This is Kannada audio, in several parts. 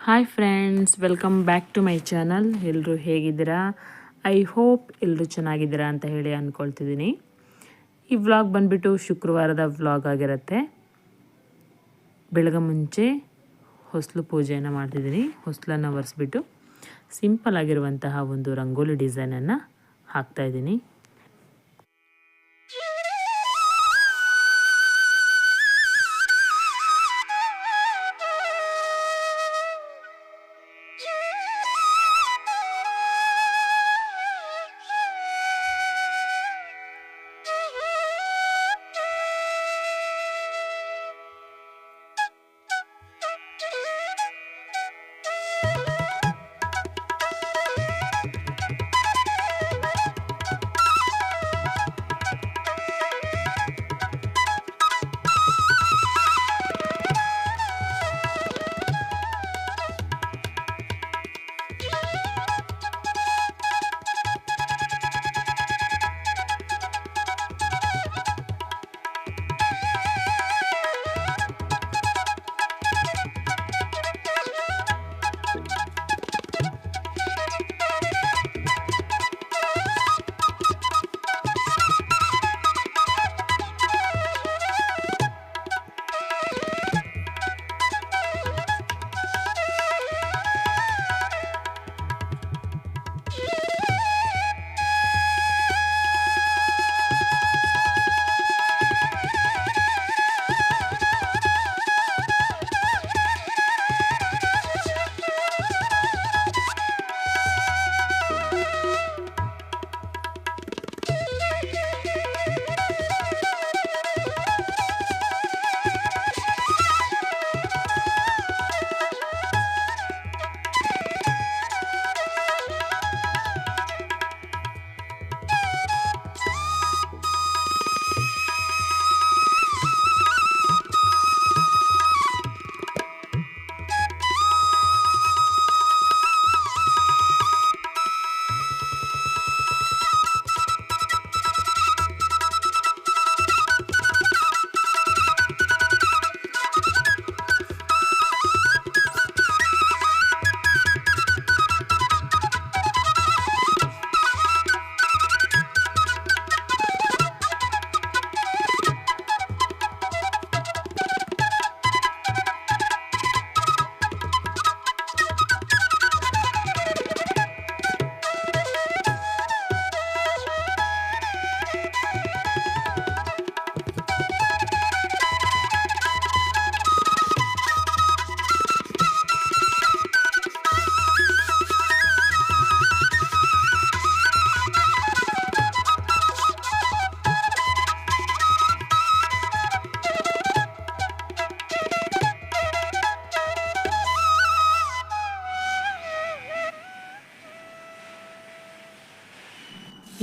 Hi friends welcome back to my channel ಎಲ್ಲರೂ ಹೇಗಿದ್ದೀರಾ? ಐ ಹೋಪ್ ಎಲ್ಲರೂ ಚೆನ್ನಾಗಿದ್ದೀರಾ ಅಂತ ಹೇಳಿ ಅಂದ್ಕೊಳ್ತಿದ್ದೀನಿ ಈ ವ್ಲಾಗ್ ಬಂದುಬಿಟ್ಟು ಶುಕ್ರವಾರದ ವ್ಲಾಗ್ ಆಗಿರುತ್ತೆ. ಬೆಳಗ್ಗೆ ಮುಂಚೆ ಹೊಸಲು ಪೂಜೆಯನ್ನು ಮಾಡ್ತಿದ್ದೀನಿ. ಹೊಸಲನ್ನು ಒರೆಸ್ಬಿಟ್ಟು ಸಿಂಪಲ್ ಆಗಿರುವಂತಹ ಒಂದು ರಂಗೋಲಿ ಡಿಸೈನನ್ನು ಹಾಕ್ತಾಯಿದ್ದೀನಿ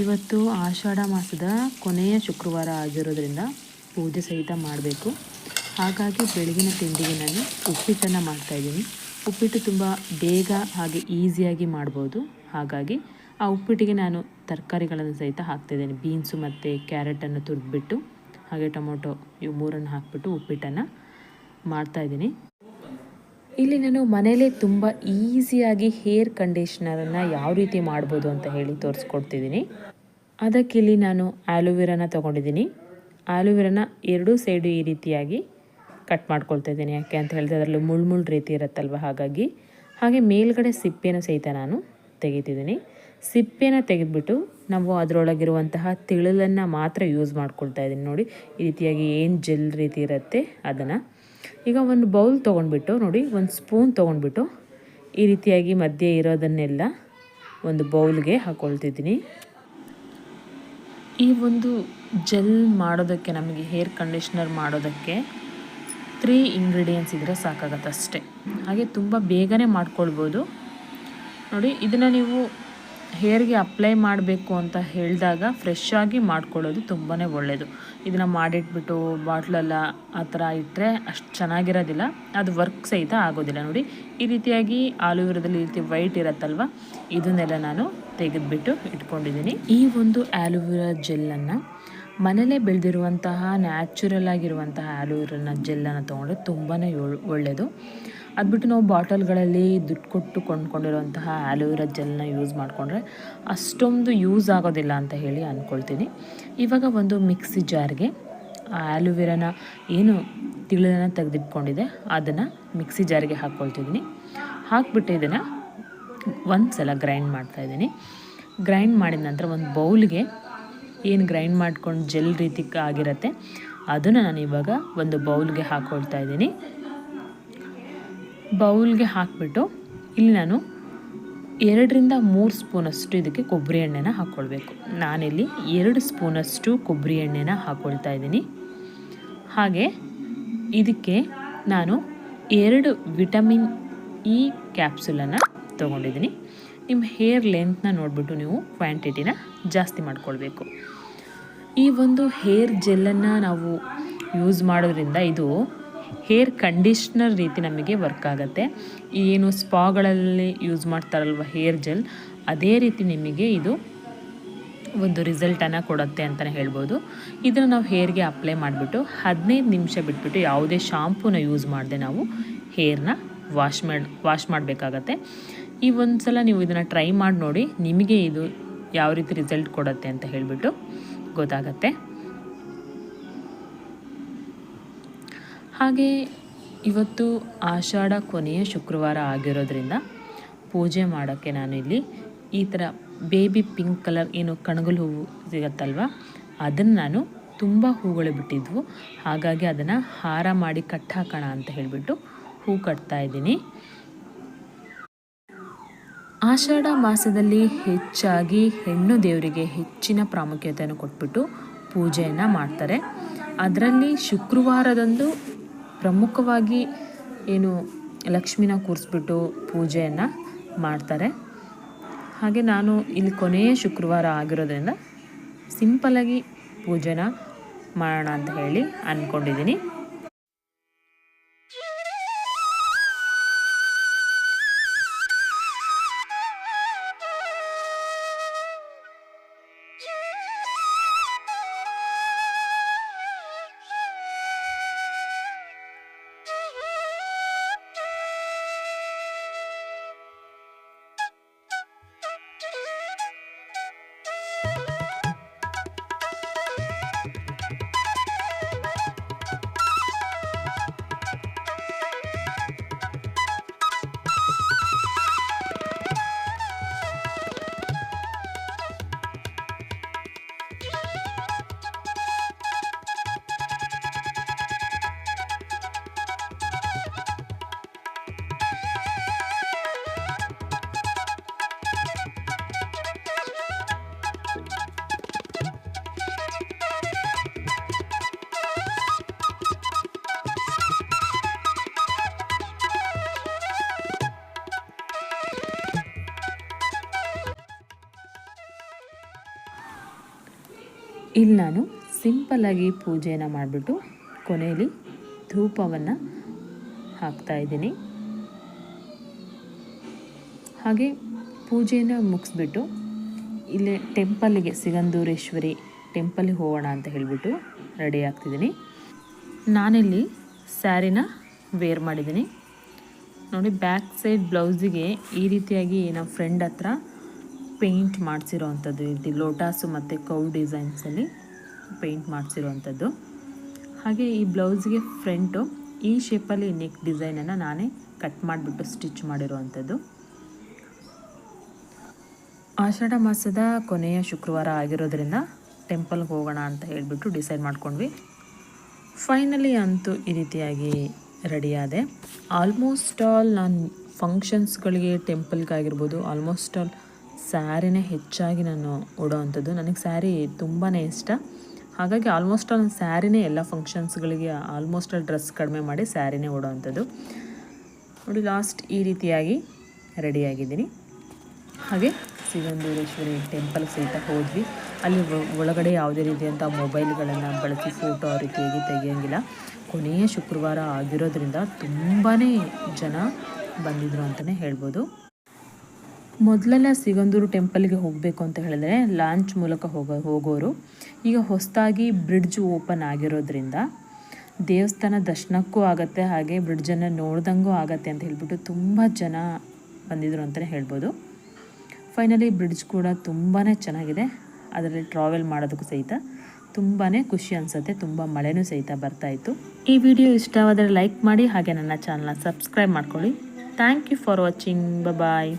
ಇವತ್ತು ಆಷಾಢ ಮಾಸದ ಕೊನೆಯ ಶುಕ್ರವಾರ ಆಗಿರೋದ್ರಿಂದ ಪೂಜೆ ಸಹಿತ ಮಾಡಬೇಕು. ಹಾಗಾಗಿ ಬೆಳಗಿನ ತಿಂಡಿಗೆ ನಾನು ಉಪ್ಪಿಟ್ಟನ್ನು ಮಾಡ್ತಾಯಿದ್ದೀನಿ ಉಪ್ಪಿಟ್ಟು ತುಂಬ ಬೇಗ ಹಾಗೆ ಈಸಿಯಾಗಿ ಮಾಡ್ಬೋದು. ಹಾಗಾಗಿ ಆ ಉಪ್ಪಿಟ್ಟಿಗೆ ನಾನು ತರಕಾರಿಗಳನ್ನು ಸಹಿತ ಹಾಕ್ತಾಯಿದ್ದೀನಿ ಬೀನ್ಸು ಮತ್ತು ಕ್ಯಾರೆಟನ್ನು ತುರಿದ್ಬಿಟ್ಟು ಹಾಗೆ ಟೊಮೊಟೊ ಇವು ಮೂರನ್ನು ಹಾಕ್ಬಿಟ್ಟು ಉಪ್ಪಿಟ್ಟನ್ನು ಮಾಡ್ತಾಯಿದ್ದೀನಿ ಇಲ್ಲಿ ನಾನು ಮನೇಲೇ ತುಂಬ ಈಸಿಯಾಗಿ ಹೇರ್ ಕಂಡೀಷ್ನರನ್ನು ಯಾವ ರೀತಿ ಮಾಡ್ಬೋದು ಅಂತ ಹೇಳಿ ತೋರಿಸ್ಕೊಡ್ತಿದ್ದೀನಿ. ಅದಕ್ಕಿಲ್ಲಿ ನಾನು ಆಲೋವೆರಾನ ತೊಗೊಂಡಿದ್ದೀನಿ. ಆಲೋವೆರಾನ ಎರಡೂ ಸೈಡು ಈ ರೀತಿಯಾಗಿ ಕಟ್ ಮಾಡ್ಕೊಳ್ತಾ ಇದ್ದೀನಿ ಯಾಕೆ ಅಂತ ಹೇಳಿದ್ರೆ ಅದರಲ್ಲಿ ಮುಳ್ಳು ಮುಳ್ಳು ರೀತಿ ಇರುತ್ತಲ್ವ ಹಾಗಾಗಿ. ಹಾಗೆ ಮೇಲ್ಗಡೆ ಸಿಪ್ಪೆನ ಸಹಿತ ನಾನು ತೆಗಿತಿದ್ದೀನಿ. ಸಿಪ್ಪೆನ ತೆಗೆದುಬಿಟ್ಟು ನಾವು ಅದರೊಳಗಿರುವಂತಹ ತಿಳಲನ್ನು ಮಾತ್ರ ಯೂಸ್ ಮಾಡ್ಕೊಳ್ತಾ ಇದ್ದೀನಿ ನೋಡಿ. ಈ ರೀತಿಯಾಗಿ ಏನು ಜೆಲ್ ರೀತಿ ಇರುತ್ತೆ ಅದನ್ನು ಈಗ ಒಂದು ಬೌಲ್ ತೊಗೊಂಡ್ಬಿಟ್ಟು ನೋಡಿ, ಒಂದು ಸ್ಪೂನ್ ತೊಗೊಂಡ್ಬಿಟ್ಟು ಈ ರೀತಿಯಾಗಿ ಮಧ್ಯೆ ಇರೋದನ್ನೆಲ್ಲ ಒಂದು ಬೌಲ್ಗೆ ಹಾಕ್ಕೊಳ್ತಿದ್ದೀನಿ ಈ ಒಂದು ಜೆಲ್ ಮಾಡೋದಕ್ಕೆ, ನಮಗೆ ಹೇರ್ ಕಂಡೀಷ್ನರ್ ಮಾಡೋದಕ್ಕೆ ತ್ರೀ ಇಂಗ್ರೀಡಿಯೆಂಟ್ಸ್ ಇದ್ದರೆ ಸಾಕಾಗತ್ತೆ ಅಷ್ಟೇ. ಹಾಗೆ ತುಂಬ ಬೇಗನೆ ಮಾಡ್ಕೊಳ್ಬೋದು. ನೋಡಿ, ಇದನ್ನು ನೀವು ಹೇರ್ಗೆ ಅಪ್ಲೈ ಮಾಡಬೇಕು ಅಂತ ಹೇಳಿದಾಗ ಫ್ರೆಶ್ ಆಗಿ ಮಾಡ್ಕೊಳ್ಳೋದು ತುಂಬಾ ಒಳ್ಳೆಯದು ಇದನ್ನು ಮಾಡಿಟ್ಬಿಟ್ಟು ಬಾಟ್ಲೆಲ್ಲ ಆ ಥರ ಇಟ್ಟರೆ ಅಷ್ಟು ಚೆನ್ನಾಗಿರೋದಿಲ್ಲ. ಅದು ವರ್ಕ್ ಸಹಿತ ಆಗೋದಿಲ್ಲ ನೋಡಿ. ಈ ರೀತಿಯಾಗಿ ಆಲೋವೆರಾದಲ್ಲಿ ಈ ರೀತಿ ವೈಟ್ ಇರತ್ತಲ್ವ? ಇದನ್ನೆಲ್ಲ ನಾನು ತೆಗೆದುಬಿಟ್ಟು ಇಟ್ಕೊಂಡಿದ್ದೀನಿ. ಈ ಒಂದು ಆಲೋವೆರಾ ಜೆಲ್ಲನ್ನು ಮನೇಲೇ ಬೆಳೆದಿರುವಂತಹ ನ್ಯಾಚುರಲ್ ಆಗಿರುವಂತಹ ಆಲೂರನ್ನ ಜೆಲ್ಲನ್ನು ತೊಗೊಂಡ್ರೆ ತುಂಬಾ ಒಳ್ಳೆಯದು ಅದು ಬಿಟ್ಟು ನಾವು ಬಾಟಲ್ಗಳಲ್ಲಿ ದುಡ್ಡು ಕೊಟ್ಟು ಕೊಂಡ್ಕೊಂಡಿರುವಂತಹ ಆಲೋವೆರಾ ಜೆಲ್ನ ಯೂಸ್ ಮಾಡಿಕೊಂಡ್ರೆ ಅಷ್ಟೊಂದು ಯೂಸ್ ಆಗೋದಿಲ್ಲ ಅಂತ ಹೇಳಿ ಅಂದ್ಕೊಳ್ತೀನಿ ಇವಾಗ ಒಂದು ಮಿಕ್ಸಿ ಜಾರ್ಗೆ ಆಲೋವೆರಾನ ಏನು ತಿಳಿದನ್ನು ತೆಗೆದಿಟ್ಕೊಂಡಿದೆ, ಅದನ್ನು ಮಿಕ್ಸಿ ಜಾರಿಗೆ ಹಾಕ್ಕೊಳ್ತಿದ್ದೀನಿ ಹಾಕ್ಬಿಟ್ಟು ಇದನ್ನು ಒಂದು ಸಲ ಗ್ರೈಂಡ್ ಮಾಡ್ತಾಯಿದ್ದೀನಿ ಗ್ರೈಂಡ್ ಮಾಡಿದ ನಂತರ ಒಂದು ಬೌಲ್ಗೆ ಏನು ಗ್ರೈಂಡ್ ಮಾಡ್ಕೊಂಡು ಜೆಲ್ ರೀತಿ ಆಗಿರುತ್ತೆ, ಅದನ್ನು ನಾನು ಇವಾಗ ಒಂದು ಬೌಲ್ಗೆ ಹಾಕ್ಕೊಳ್ತಾ ಇದ್ದೀನಿ. ಬೌಲ್ಗೆ ಹಾಕಿಬಿಟ್ಟು ಇಲ್ಲಿ ನಾನು ಎರಡರಿಂದ ಮೂರು ಸ್ಪೂನಷ್ಟು ಇದಕ್ಕೆ ಕೊಬ್ಬರಿ ಎಣ್ಣೆನ ಹಾಕ್ಕೊಳ್ಬೇಕು ನಾನಿಲ್ಲಿ ಎರಡು ಸ್ಪೂನಷ್ಟು ಕೊಬ್ಬರಿ ಎಣ್ಣೆನ ಹಾಕ್ಕೊಳ್ತಾ ಇದ್ದೀನಿ. ಹಾಗೆ ಇದಕ್ಕೆ ನಾನು ಎರಡು ವಿಟಮಿನ್ ಇ ಕ್ಯಾಪ್ಸುಲನ್ನು ತೊಗೊಂಡಿದ್ದೀನಿ. ನಿಮ್ಮ ಹೇರ್ ಲೆಂತ್ನ ನೋಡಿಬಿಟ್ಟು ನೀವು ಕ್ವಾಂಟಿಟಿನ ಜಾಸ್ತಿ ಮಾಡ್ಕೊಳ್ಬೇಕು. ಈ ಒಂದು ಹೇರ್ ಜೆಲ್ಲನ್ನು ನಾವು ಯೂಸ್ ಮಾಡೋದ್ರಿಂದ ಇದು ಹೇರ್ ಕಂಡೀಷ್ನರ್ ರೀತಿ ನಮಗೆ ವರ್ಕ್ ಆಗುತ್ತೆ. ಏನು ಸ್ಪಾಗಳಲ್ಲಿ ಯೂಸ್ ಮಾಡ್ತಾರಲ್ವ ಹೇರ್ ಜೆಲ್, ಅದೇ ರೀತಿ ನಿಮಗೆ ಇದು ಒಂದು ರಿಸಲ್ಟನ್ನು ಕೊಡುತ್ತೆ ಅಂತಲೇ ಹೇಳ್ಬೋದು. ಇದನ್ನು ನಾವು ಹೇರ್ಗೆ ಅಪ್ಲೈ ಮಾಡಿಬಿಟ್ಟು ಹದಿನೈದು ನಿಮಿಷ ಬಿಟ್ಬಿಟ್ಟು ಯಾವುದೇ ಶಾಂಪೂನ ಯೂಸ್ ಮಾಡದೆ ನಾವು ಹೇರ್ನ ವಾಶ್ ಮಾಡಿ, ವಾಶ್ ಮಾಡಬೇಕಾಗತ್ತೆ. ಈ ಒಂದು ಸಲ ನೀವು ಇದನ್ನು ಟ್ರೈ ಮಾಡಿ ನೋಡಿ ನಿಮಗೆ ಇದು ಯಾವ ರೀತಿ ರಿಸಲ್ಟ್ ಕೊಡುತ್ತೆ ಅಂತ ಹೇಳಿಬಿಟ್ಟು. ಗೊತ್ತಾಗತ್ತೆ. ಹಾಗೆ ಇವತ್ತು ಆಷಾಢ ಕೊನೆಯ ಶುಕ್ರವಾರ ಆಗಿರೋದ್ರಿಂದ ಪೂಜೆ ಮಾಡೋಕ್ಕೆ ನಾನು ಇಲ್ಲಿ ಈ ಥರ ಬೇಬಿ ಪಿಂಕ್ ಕಲರ್ ಏನು ಕಣಗಲು ಹೂವು ಸಿಗತ್ತಲ್ವ, ಅದನ್ನು ನಾನು ತುಂಬ ಹೂಗಳು ಬಿಟ್ಟಿದ್ವು. ಹಾಗಾಗಿ ಅದನ್ನು ಹಾರ ಮಾಡಿ ಕಟ್ಟಾಕೋಣ ಅಂತ ಹೇಳಿಬಿಟ್ಟು ಹೂ ಕಟ್ತಾ ಇದ್ದೀನಿ. ಆಷಾಢ ಮಾಸದಲ್ಲಿ ಹೆಚ್ಚಾಗಿ ಹೆಣ್ಣು ದೇವರಿಗೆ ಹೆಚ್ಚಿನ ಪ್ರಾಮುಖ್ಯತೆಯನ್ನು ಕೊಟ್ಬಿಟ್ಟು ಪೂಜೆಯನ್ನು ಮಾಡ್ತಾರೆ. ಅದರಲ್ಲಿ ಶುಕ್ರವಾರದಂದು ಪ್ರಮುಖವಾಗಿ ಏನು ಲಕ್ಷ್ಮಿನ ಕೂರಿಸ್ಬಿಟ್ಟು ಪೂಜೆಯನ್ನು ಮಾಡ್ತಾರೆ. ಹಾಗೆ ನಾನು ಇಲ್ಲಿ ಕೊನೆಯ ಶುಕ್ರವಾರ ಆಗಿರೋದ್ರಿಂದ ಸಿಂಪಲಾಗಿ ಪೂಜೆನ ಮಾಡೋಣ ಅಂತ ಹೇಳಿ ಅಂದ್ಕೊಂಡಿದ್ದೀನಿ ಇಲ್ಲಿ ನಾನು ಸಿಂಪಲ್ಲಾಗಿ ಪೂಜೆಯನ್ನು ಮಾಡಿಬಿಟ್ಟು ಕೊನೆಯಲ್ಲಿ ಧೂಪವನ್ನು ಹಾಕ್ತಾ ಇದ್ದೀನಿ. ಹಾಗೆ ಪೂಜೆಯನ್ನು ಮುಗಿಸ್ಬಿಟ್ಟು ಇಲ್ಲೇ ಟೆಂಪಲ್ಲಿಗೆ ಸಿಗಂಧೂರೇಶ್ವರಿ ಟೆಂಪಲ್ಗೆ ಹೋಗೋಣ ಅಂತ ಹೇಳಿಬಿಟ್ಟು ರೆಡಿ ಆಗ್ತಿದ್ದೀನಿ. ನಾನಿಲ್ಲಿ ಸ್ಯಾರಿನ ವೇರ್ ಮಾಡಿದ್ದೀನಿ. ನೋಡಿ ಬ್ಯಾಕ್ ಸೈಡ್ ಬ್ಲೌಸಿಗೆ ಈ ರೀತಿಯಾಗಿ ನಮ್ಮ ಫ್ರೆಂಡ್ ಹತ್ರ ಪೇಂಟ್ ಮಾಡಿಸಿರೋ ಅಂಥದ್ದು ಇಲ್ಲಿ ಲೋಟಾಸು ಮತ್ತು ಕೌ ಡಿಸೈನ್ಸಲ್ಲಿ ಪೇಂಟ್ ಮಾಡಿಸಿರೋ ಅಂಥದ್ದು ಹಾಗೆ ಈ ಬ್ಲೌಸ್ಗೆ ಫ್ರಂಟು, ಈ ಶೇಪಲ್ಲಿ ನೆಕ್ ಡಿಸೈನನ್ನು ನಾನೇ ಕಟ್ ಮಾಡಿಬಿಟ್ಟು ಸ್ಟಿಚ್ ಮಾಡಿರೋ ಅಂಥದ್ದು ಆಷಾಢ ಮಾಸದ ಕೊನೆಯ ಶುಕ್ರವಾರ ಆಗಿರೋದ್ರಿಂದ ಟೆಂಪಲ್ಗೆ ಹೋಗೋಣ ಅಂತ ಹೇಳಿಬಿಟ್ಟು ಡಿಸೈಡ್ ಮಾಡ್ಕೊಂಡ್ವಿ. ಫೈನಲಿ ಅಂತೂ ಈ ರೀತಿಯಾಗಿ ರೆಡಿಯಾದೆ ಆಲ್ಮೋಸ್ಟ್ ಆಲ್ ನಾನು ಫಂಕ್ಷನ್ಸ್ಗಳಿಗೆ ಟೆಂಪಲ್ಗಾಗಿರ್ಬೋದು ಆಲ್ಮೋಸ್ಟ್ ಆಲ್ ಸ್ಯಾರಿನೇ ಹೆಚ್ಚಾಗಿ ನಾನು ಉಡೋವಂಥದ್ದು. ನನಗೆ ಸ್ಯಾರಿ ತುಂಬಾ ಇಷ್ಟ. ಹಾಗಾಗಿ ಆಲ್ಮೋಸ್ಟ್ ಆಲ್ ಸ್ಯಾರಿನೇ ಎಲ್ಲ ಫಂಕ್ಷನ್ಸ್ಗಳಿಗೆ ಆಲ್ಮೋಸ್ಟ್ ಆಲ್ ಡ್ರೆಸ್ ಕಡಿಮೆ ಮಾಡಿ ಸ್ಯಾರಿನೇ ಉಡೋವಂಥದ್ದು. ನೋಡಿ, ಲಾಸ್ಟ್ ಈ ರೀತಿಯಾಗಿ ರೆಡಿಯಾಗಿದ್ದೀನಿ. ಹಾಗೆ ಸಿಗಂದೂರೇಶ್ವರಿ ಟೆಂಪಲ್ ಸಹಿತ ಹೋದ್ವಿ. ಅಲ್ಲಿ ಒಳಗಡೆ ಯಾವುದೇ ರೀತಿಯಂಥ ಮೊಬೈಲ್ಗಳನ್ನು ಬಳಸಿ ಫೋಟೋ ಆ ರೀತಿಯಾಗಿ ತೆಗಿಯೋಂಗಿಲ್ಲ. ಕೊನೆಯ ಶುಕ್ರವಾರ ಆಗಿರೋದ್ರಿಂದ ತುಂಬಾ ಜನ ಬಂದಿದ್ರು ಅಂತಲೇ ಹೇಳ್ಬೋದು. ಮೊದಲೆಲ್ಲ ಸಿಗಂದೂರು ಟೆಂಪಲ್ಗೆ ಹೋಗಬೇಕು ಅಂತ ಹೇಳಿದ್ರೆ ಲಾಂಚ್ ಮೂಲಕ ಹೋಗೋ, ಹೋಗೋರು ಈಗ ಹೊಸದಾಗಿ ಬ್ರಿಡ್ಜ್ ಓಪನ್ ಆಗಿರೋದ್ರಿಂದ ದೇವಸ್ಥಾನ ದರ್ಶನಕ್ಕೂ ಆಗುತ್ತೆ, ಹಾಗೆ ಬ್ರಿಡ್ಜನ್ನು ನೋಡ್ದಂಗೂ ಆಗುತ್ತೆ ಅಂತ ಹೇಳ್ಬಿಟ್ಟು ತುಂಬ ಜನ ಬಂದಿದ್ರು ಅಂತಲೇ ಹೇಳ್ಬೋದು. ಫೈನಲಿ ಬ್ರಿಡ್ಜ್ ಕೂಡ ತುಂಬಾ ಚೆನ್ನಾಗಿದೆ. ಅದರಲ್ಲಿ ಟ್ರಾವೆಲ್ ಮಾಡೋದಕ್ಕೂ ಸಹಿತ ತುಂಬಾ ಖುಷಿ ಅನಿಸುತ್ತೆ, ತುಂಬ ಮಳೆನೂ ಸಹಿತ ಬರ್ತಾಯಿತ್ತು ಈ ವಿಡಿಯೋ ಇಷ್ಟವಾದರೆ ಲೈಕ್ ಮಾಡಿ, ಹಾಗೆ ನನ್ನ ಚಾನಲ್ನ ಸಬ್ಸ್ಕ್ರೈಬ್ ಮಾಡ್ಕೊಳ್ಳಿ. Thank you for watching bye